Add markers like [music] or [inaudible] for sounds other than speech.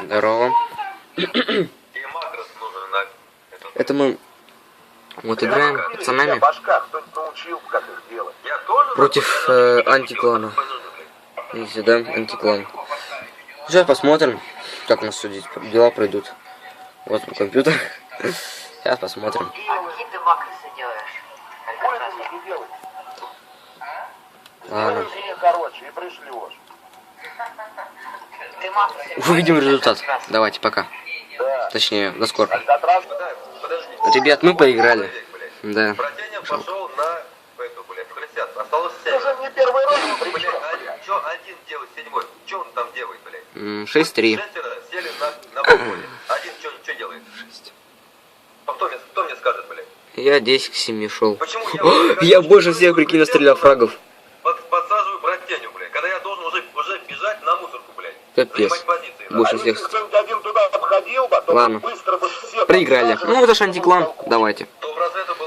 Здорово. Тебе макрос нужен на... этот- Это мы вот играем с пацанами против э, антиклана. Видите, да, антиклан. Сейчас посмотрим, как у нас судить. Дела пройдут. Вот мой компьютер. [laughs] Сейчас посмотрим. Ладно. Сделай жене короче и пришлешь. Увидим результат. Давайте, пока. Да. Точнее, до скоро. Алькатрас, Подожди. Ребят, мы поиграли. Да. Пошел на эту, блядь, в христианство. Осталось ты семь. уже не первый раз Блядь, причем. один, чё один делает седьмой? Чё он там делает, блядь? М, 6-3. Шестеро сели на, на балконе. Один чё, чё делает? А кто мне, кто мне скажет, блядь? Я 10 к 7 шел. Почему Я больше всех, прикинь, настрелял фрагов. Под, подсаживаю братяню, блядь. Когда я должен уже, уже бежать на мусорку, блядь. Капец. Больше всех. Ладно. Проиграли. Ну, это ж антиклан. Давайте.